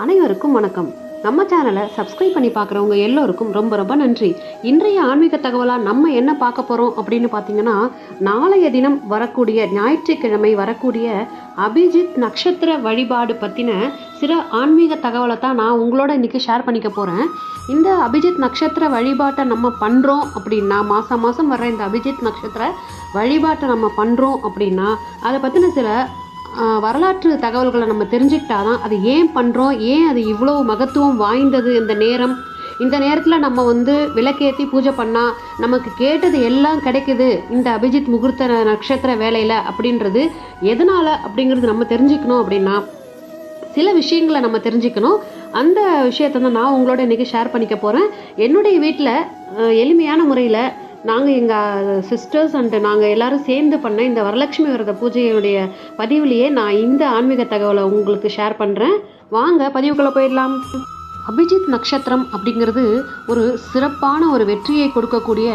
அனைவருக்கும் வணக்கம். நம்ம சேனலை சப்ஸ்கிரைப் பண்ணி பார்க்குறவங்க எல்லோருக்கும் ரொம்ப ரொம்ப நன்றி. இன்றைய ஆன்மீக தகவலாக நம்ம என்ன பார்க்க போகிறோம் அப்படின்னு பார்த்தீங்கன்னா நாளைய தினம் வரக்கூடிய ஞாயிற்றுக்கிழமை வரக்கூடிய அபிஜித் நட்சத்திர வழிபாடு பற்றின சில ஆன்மீக தகவலை தான் நான் உங்களோட இன்றைக்கி ஷேர் பண்ணிக்க போகிறேன் இந்த அபிஜித் நட்சத்திர வழிபாட்டை நம்ம பண்ணுறோம் அப்படின்னா மாதம் மாதம் வர்ற இந்த அபிஜித் நட்சத்திர வழிபாட்டை நம்ம பண்ணுறோம் அப்படின்னா அதை பற்றின சில வரலாற்று தகவல்களை நம்ம தெரிஞ்சுக்கிட்டாதான் அது ஏன் பண்ணுறோம் ஏன் அது இவ்வளோ மகத்துவம் வாய்ந்தது இந்த நேரம்? இந்த நேரத்தில் நம்ம வந்து விளக்கேற்றி பூஜை பண்ணால் நமக்கு கேட்டது எல்லாம் கிடைக்குது இந்த அபிஜித் முகூர்த்த நட்சத்திர வேலையில் அப்படின்றது எதனால் அப்படிங்கிறது நம்ம தெரிஞ்சுக்கணும் அப்படின்னா சில விஷயங்களை நம்ம தெரிஞ்சுக்கணும். அந்த விஷயத்தை தான் நான் உங்களோட இன்றைக்கி ஷேர் பண்ணிக்க போகிறேன் என்னுடைய வீட்டில் எளிமையான முறையில் நாங்கள் எங்கள் சிஸ்டர்ஸ் அண்டு நாங்கள் எல்லாரும் சேர்ந்து பண்ண இந்த வரலட்சுமி விரத பூஜையுடைய பதிவுலேயே நான் இந்த ஆன்மீக தகவலை உங்களுக்கு ஷேர் பண்ணுறேன் வாங்க பதிவுக்குள்ளே போயிடலாம். அபிஜித் நட்சத்திரம் அப்படிங்கிறது ஒரு சிறப்பான ஒரு வெற்றியை கொடுக்கக்கூடிய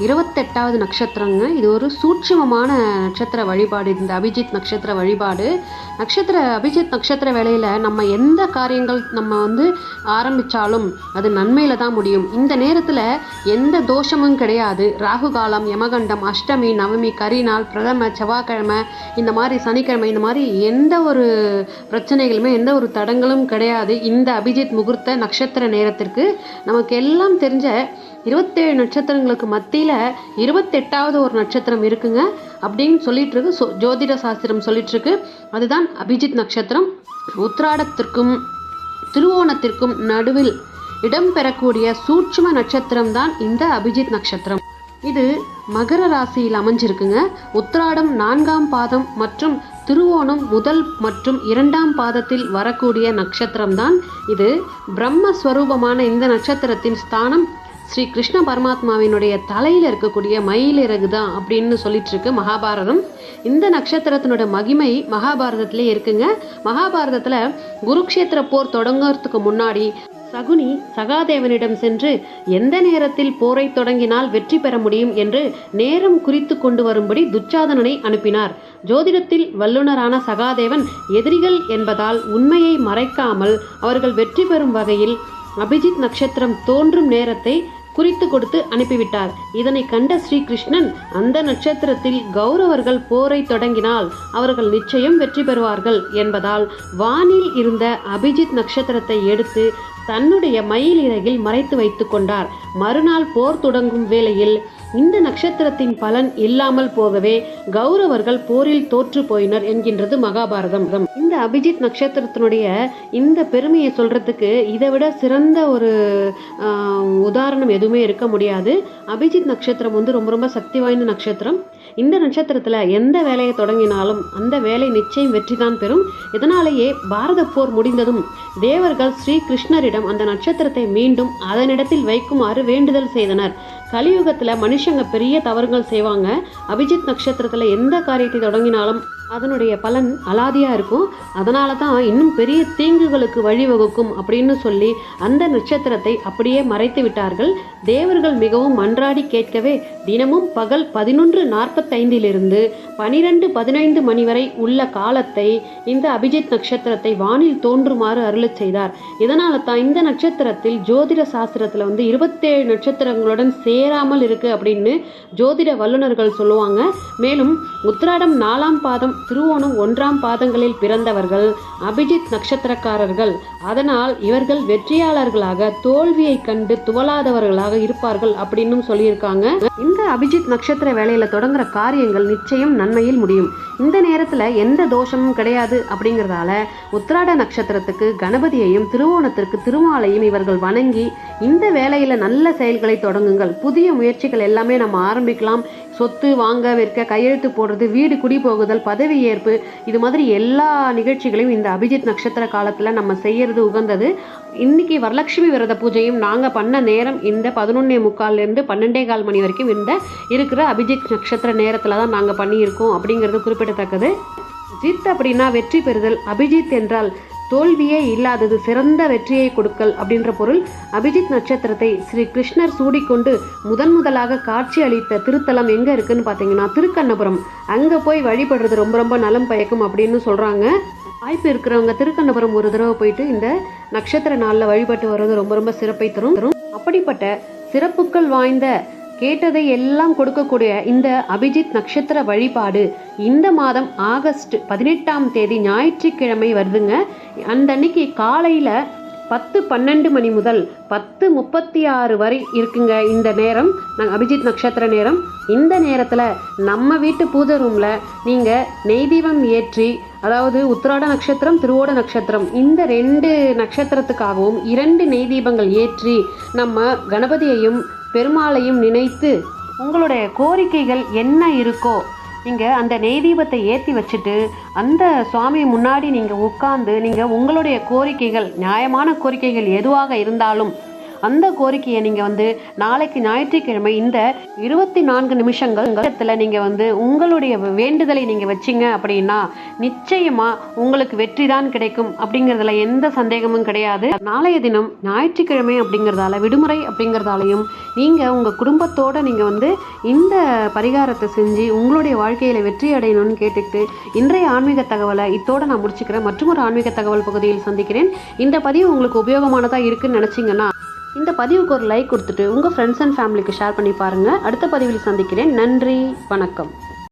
இருபத்தெட்டாவது நட்சத்திரங்க இது ஒரு சூட்சமமான நட்சத்திர வழிபாடு. இந்த அபிஜித் நட்சத்திர வழிபாடு. நட்சத்திர அபிஜித் நட்சத்திர வேலையில் நம்ம எந்த காரியங்கள் நம்ம வந்து ஆரம்பித்தாலும் அது நன்மையில் தான் முடியும். இந்த நேரத்தில் எந்த தோஷமும் கிடையாது. ராகு காலம் யமகண்டம் அஷ்டமி நவமி கரிநாள் பிரதம செவ்வாய்க்கிழமை இந்த மாதிரி சனிக்கிழமை இந்த மாதிரி எந்த ஒரு பிரச்சனைகளுமே எந்த ஒரு தடங்களும் கிடையாது. இந்த அபிஜித் முகூர்த்த நட்சத்திர நேரத்திற்கு நமக்கு எல்லாம் தெரிஞ்ச இருபத்தேழு நட்சத்திரங்களுக்கு மத்தியில் இருபத்தெட்டாவது ஒரு நட்சத்திரம் இருக்குங்க அப்படின்னு சொல்லிட்டு இருக்கு சொ- ஜோதிட சாஸ்திரம் சொல்லிட்டு இருக்கு அதுதான் அபிஜித் நட்சத்திரம். உத்ராடத்திற்கும் திருவோணத்திற்கும் நடுவில் இடம்பெறக்கூடிய சூட்சும நட்சத்திரம் தான் இந்த அபிஜித் நட்சத்திரம். இது மகர ராசியில் அமைஞ்சிருக்குங்க. உத்ராடம் நான்காம் பாதம் மற்றும் திருவோணம் முதல் மற்றும் இரண்டாம் பாதத்தில் வரக்கூடிய நட்சத்திரம்தான் இது. பிரம்மஸ்வரூபமான இந்த நட்சத்திரத்தின் ஸ்தானம் ஸ்ரீ கிருஷ்ண பரமாத்மாவினுடைய தலையில் இருக்கக்கூடிய மயிலிறகு தான் அப்படின்னு சொல்லிட்டு இருக்கு மகாபாரதம். இந்த நட்சத்திரத்தினோட மகிமை மகாபாரதத்திலே இருக்குங்க. மகாபாரதத்தில் குருக்ஷேத்திர போர் தொடங்குறதுக்கு முன்னாடி சகுனி சகாதேவனிடம் சென்று எந்த நேரத்தில் போரை தொடங்கினால் வெற்றி பெற முடியும்? என்று நேரம் குறித்து கொண்டு வரும்படி துச்சாதனனை அனுப்பினார். ஜோதிடத்தில் வல்லுனரான சகாதேவன் எதிரிகள் என்பதால் உண்மையை மறைக்காமல் அவர்கள் வெற்றி பெறும் வகையில் அபிஜித் நட்சத்திரம் தோன்றும் நேரத்தை குறித்து கொடுத்து அனுப்பிவிட்டார். இதனை கண்ட ஸ்ரீகிருஷ்ணன் அந்த நட்சத்திரத்தில் கௌரவர்கள் போரை தொடங்கினால் அவர்கள் நிச்சயம் வெற்றி பெறுவார்கள். என்பதால் வானில் இருந்த அபிஜித் நட்சத்திரத்தை எடுத்து தன்னுடைய மயில் இறகில் மறைத்து வைத்துக் கொண்டார். மறுநாள் போர் தொடங்கும் வேளையில் இந்த நட்சத்திரத்தின் பலன் இல்லாமல் போகவே கௌரவர்கள் போரில் தோற்று போயினர் என்கின்றது மகாபாரதம். இந்த அபிஜித் நட்சத்திரத்தினுடைய இந்த பெருமையை சொல்றதுக்கு இதை விட சிறந்த ஒரு ஆஹ், உதாரணம் எதுவுமே இருக்க முடியாது. அபிஜித் நட்சத்திரம் வந்து ரொம்ப ரொம்ப சக்தி வாய்ந்த நட்சத்திரம். இந்த நட்சத்திரத்தில் எந்த வேலையை தொடங்கினாலும் அந்த வேலை நிச்சயம் வெற்றி தான் பெறும். இதனாலேயே பாரத போர் முடிந்ததும் தேவர்கள் ஸ்ரீ கிருஷ்ணரிடம் நட்சத்திரத்தை மீண்டும் அதனிடத்தில் வைக்குமாறு வேண்டுதல் செய்தனர். கலியுகத்தில் மனுஷங்க பெரிய தவறுகள் செய்வாங்க. அபிஜித் நட்சத்திரத்தில் எந்த காரியத்தை தொடங்கினாலும் அதனுடைய பலன் அலாதியாக இருக்கும். அதனால தான் இன்னும் பெரிய தீங்குகளுக்கு வழிவகுக்கும் அப்படின்னு சொல்லி அந்த நட்சத்திரத்தை அப்படியே மறைத்து விட்டார்கள். தேவர்கள் மிகவும் மன்றாடி கேட்கவே தினமும் பகல் பதினொன்று நாற்பத்தைந்திலிருந்து பனிரெண்டு பதினைந்து மணி வரை உள்ள காலத்தை இந்த அபிஜித் நட்சத்திரத்தை வானில் தோன்றுமாறு அருளச் செய்தார். இதனால தான் இந்த நட்சத்திரத்தில் ஜோதிட சாஸ்திரத்தில் வந்து இருபத்தேழு நட்சத்திரங்களுடன் சே சேராமல் இருக்கு அப்படின்னு ஜோதிட வல்லுநர்கள் சொல்லுவாங்க. மேலும் உத்திராடம் நாலாம் பாதம் திருவோணம் ஒன்றாம் பாதங்களில் பிறந்தவர்கள் அபிஜித் நட்சத்திரக்காரர்கள். அதனால் இவர்கள் வெற்றியாளர்களாக தோல்வியை கண்டு துவலாதவர்களாக இருப்பார்கள் அப்படின்னு சொல்லியிருக்காங்க. இந்த அபிஜித் நட்சத்திர வேலையில தொடங்குற காரியங்கள் நிச்சயம் நன்மையில் முடியும். இந்த நேரத்துல எந்த தோஷமும் கிடையாது அப்படிங்கறதால உத்திராட நட்சத்திரத்துக்கு கணபதியையும் திருவோணத்திற்கு திருமாலையும் இவர்கள் வணங்கி இந்த வேலையில நல்ல செயல்களை தொடங்குங்கள். புதிய முயற்சிகள் எல்லாமே நம்ம ஆரம்பிக்கலாம். சொத்து வாங்க விற்க கையெழுத்து போடுறது வீடு குடி போகுதல் பதவி ஏற்பு இது மாதிரி எல்லா நிகழ்ச்சிகளையும் இந்த அபிஜித் நட்சத்திர காலத்தில் நம்ம செய்யறது உகந்தது. இன்னைக்கு வரலட்சுமி விரத பூஜையும் நாங்கள் பண்ண நேரம் இந்த பதினொன்னே முக்கால்லேருந்து பன்னெண்டே கால் மணி வரைக்கும் இந்த இருக்கிற அபிஜித் நட்சத்திர நேரத்தில் தான் நாங்கள் பண்ணியிருக்கோம் அப்படிங்கிறது குறிப்பிடத்தக்கது. ஜித் அப்படின்னா வெற்றி பெறுதல். அபிஜித் என்றால் தோல்வியே இல்லாதது சிறந்த வெற்றியை கொடுக்கல் அப்படின்ற பொருள் அபிஜித் நட்சத்திரத்தை ஸ்ரீ கிருஷ்ணர் சூடிக்கொண்டு முதன் முதலாக காட்சி அளித்த திருத்தலம் எங்க இருக்குன்னு பார்த்தீங்கன்னா திருக்கண்ணபுரம் அங்க போய் வழிபடுறது ரொம்ப ரொம்ப நலம் பயக்கும் அப்படின்னு சொல்றாங்க வாய்ப்பு இருக்கிறவங்க திருக்கண்ணபுரம் ஒரு தடவை போயிட்டு இந்த நட்சத்திர நாளில் வழிபட்டு வர்றது ரொம்ப ரொம்ப சிறப்பை தரும். அப்படிப்பட்ட சிறப்புகள் வாய்ந்த கேட்டதை எல்லாம் கொடுக்கக்கூடிய இந்த அபிஜித் நட்சத்திர வழிபாடு இந்த மாதம் ஆகஸ்ட் பதினெட்டாம் தேதி ஞாயிற்றுக்கிழமை வருதுங்க. அந்த அன்னைக்கு காலையில் பத்து பன்னெண்டு மணி முதல் பத்து முப்பத்தி ஆறு வரை இருக்குங்க இந்த நேரம் நாங்கள் அபிஜித் நட்சத்திர நேரம். இந்த நேரத்தில் நம்ம வீட்டு பூஜை ரூமில் நீங்கள் நெய் தீபம் ஏற்றி அதாவது உத்திராட நட்சத்திரம் திருவோட நட்சத்திரம் இந்த ரெண்டு நட்சத்திரத்துக்காகவும் இரண்டு நெய் தீபங்கள் ஏற்றி நம்ம கணபதியையும் பெருமாளையும் நினைத்து உங்களுடைய கோரிக்கைகள் என்ன இருக்கோ நீங்கள் அந்த நெய் தீபத்தை ஏற்றி வச்சுட்டு அந்த சுவாமி முன்னாடி நீங்கள் உட்காந்து நீங்கள் உங்களுடைய கோரிக்கைகள் நியாயமான கோரிக்கைகள் எதுவாக இருந்தாலும் அந்த கோரிக்கையை நீங்கள் வந்து நாளைக்கு ஞாயிற்றுக்கிழமை இந்த இருபத்தி நான்கு நிமிஷங்கள் நீங்கள் வந்து உங்களுடைய வேண்டுதலை நீங்கள் வச்சிங்க அப்படின்னா நிச்சயமாக உங்களுக்கு வெற்றி தான் கிடைக்கும் அப்படிங்கிறதுல எந்த சந்தேகமும் கிடையாது. நாளைய தினம் ஞாயிற்றுக்கிழமை அப்படிங்கிறதால விடுமுறை அப்படிங்கிறதாலையும் நீங்கள் உங்கள் குடும்பத்தோடு நீங்கள் வந்து இந்த பரிகாரத்தை செஞ்சு உங்களுடைய வாழ்க்கையில் வெற்றி அடையணும்னு கேட்டுக்கிட்டு இன்றைய ஆன்மீக தகவலை இத்தோடு நான் முடிச்சுக்கிறேன். மற்றும் ஒரு ஆன்மீக தகவல் பகுதியில் சந்திக்கிறேன். இந்த பதிவு உங்களுக்கு உபயோகமானதாக இருக்குன்னு நினச்சிங்கன்னா இந்த பதிவுக்கு ஒரு லைக் கொடுத்துட்டு உங்கள் ஃப்ரெண்ட்ஸ் அண்ட் ஃபேமிலிக்கு ஷேர் பண்ணி பாருங்கள் அடுத்த பதிவில் சந்திக்கிறேன். நன்றி. வணக்கம்.